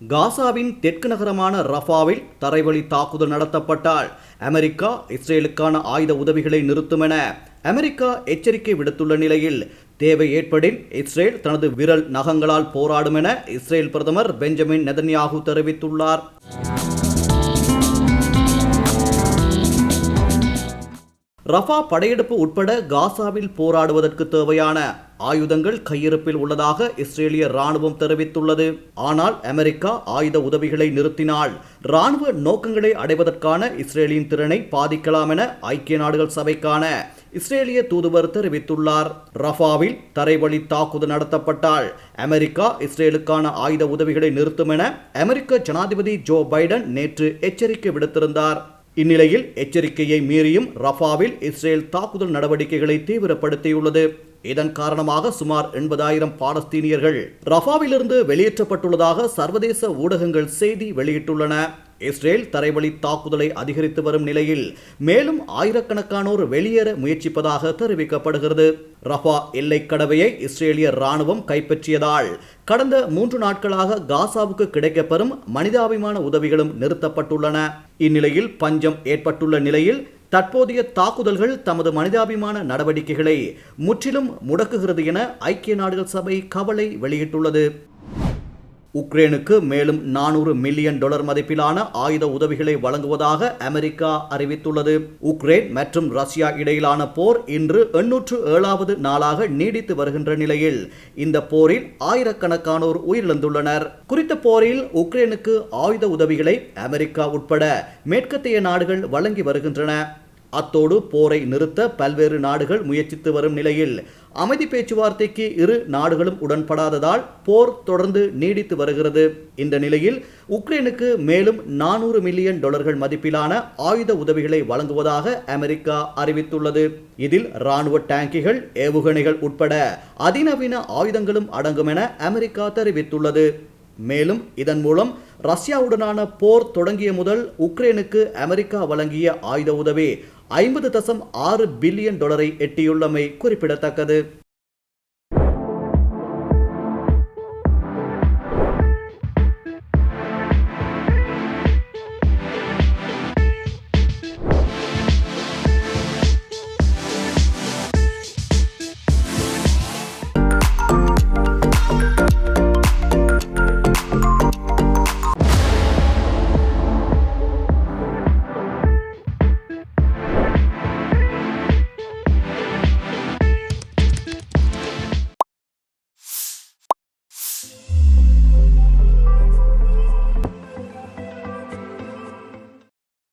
காசாவின் தெற்கு நகரமான ரஃபாவில் தரைவழி தாக்குதல் நடத்தப்பட்டால் அமெரிக்கா இஸ்ரேலுக்கான ஆயுத உதவிகளை நிறுத்தும் என அமெரிக்கா எச்சரிக்கை விடுத்துள்ள நிலையில் தேவை ஏற்படின் இஸ்ரேல் தனது விரல் நகங்களால் போராடும் என இஸ்ரேல் பிரதமர் பெஞ்சமின் நெதன்யாகு தெரிவித்துள்ளார். ரஃபா படையெடுப்பு உட்பட காசாவில் போராடுவதற்கு தேவையான ஆயுதங்கள் கையிருப்பில் உள்ளதாக இஸ்ரேலிய ராணுவம் தெரிவித்துள்ளது. ஆனால் அமெரிக்கா ஆயுத உதவிகளை நிறுத்தினால் ராணுவ நோக்கங்களை அடைவதற்கான இஸ்ரேலின் திறனை பாதிக்கலாம் என ஐக்கிய நாடுகள் சபைக்கான இஸ்ரேலிய தூதுவர் தெரிவித்துள்ளார். ரஃபாவில் தரைவழி தாக்குதல் நடத்தப்பட்டால் அமெரிக்கா இஸ்ரேலுக்கான ஆயுத உதவிகளை நிறுத்தும் என அமெரிக்க ஜனாதிபதி ஜோ பைடன் நேற்று எச்சரிக்கை விடுத்திருந்தார். இந்நிலையில் எச்சரிக்கையை மீறியும் ரஃபாவில் இஸ்ரேல் தாக்குதல் நடவடிக்கைகளை தீவிரப்படுத்தியுள்ளது. இதன் காரணமாக சுமார் எண்பதாயிரம் பாலஸ்தீனியர்கள் ரஃபாவிலிருந்து வெளியேற்றப்பட்டுள்ளதாக சர்வதேச ஊடகங்கள் செய்தி வெளியிட்டுள்ளன. இஸ்ரேல் தரைவழி தாக்குதலை அதிகரித்து வரும் நிலையில் மேலும் ஆயிரக்கணக்கானோர் வெளியேற முயற்சிப்பதாக தெரிவிக்கப்படுகிறது. ரஃபா எல்லைக் கடவையை இஸ்ரேலிய ராணுவம் கைப்பற்றியதால் கடந்த மூன்று நாட்களாக காசாவுக்கு கிடைக்கப்பெறும் மனிதாபிமான உதவிகளும் நிறுத்தப்பட்டுள்ளன. இந்நிலையில் பஞ்சம் ஏற்பட்டுள்ள நிலையில் தற்போதைய தாக்குதல்கள் தமது மனிதாபிமான நடவடிக்கைகளை முற்றிலும் முடக்குகிறது என ஐக்கிய நாடுகள் சபை கவலை வெளியிட்டுள்ளது. உக்ரைனுக்கு மேலும் நானூறு மில்லியன் டாலர் மதிப்பிலான ஆயுத உதவிகளை வழங்குவதாக அமெரிக்கா அறிவித்துள்ளது. உக்ரைன் மற்றும் ரஷ்யா இடையிலான போர் இன்று எண்ணூற்று ஏழாவது நாளாக நீடித்து வருகின்ற நிலையில். இந்த போரில் ஆயிரக்கணக்கானோர் உயிரிழந்துள்ளனர். குறித்த போரில் உக்ரைனுக்கு ஆயுத உதவிகளை அமெரிக்கா உட்பட மேற்கத்திய நாடுகள் வழங்கி வருகின்றன. அத்தோடு போரை நிறுத்த பல்வேறு நாடுகள் முயற்சித்து வரும் நிலையில். அமைதி பேச்சுவார்த்தைக்கு இரு நாடுகளும் உடன்படாததால் போர் தொடர்ந்து நீடித்து வருகிறது. இந்த நிலையில் உக்ரைனுக்கு மேலும் நானூறு மில்லியன் டாலர்கள் மதிப்பிலான ஆயுத உதவிகளை வழங்குவதாக அமெரிக்கா அறிவித்துள்ளது. இதில் ராணுவ டேங்கிகள் ஏவுகணைகள் உட்பட அதிநவீன ஆயுதங்களும் அடங்கும் என அமெரிக்கா தெரிவித்துள்ளது. மேலும் இதன் மூலம் ரஷ்யாவுடனான போர் தொடங்கிய முதல் உக்ரைனுக்கு அமெரிக்கா வழங்கிய ஆயுத உதவி ஐம்பது தசம் ஆறு பில்லியன் டாலரை எட்டியுள்ளமை குறிப்பிடத்தக்கது.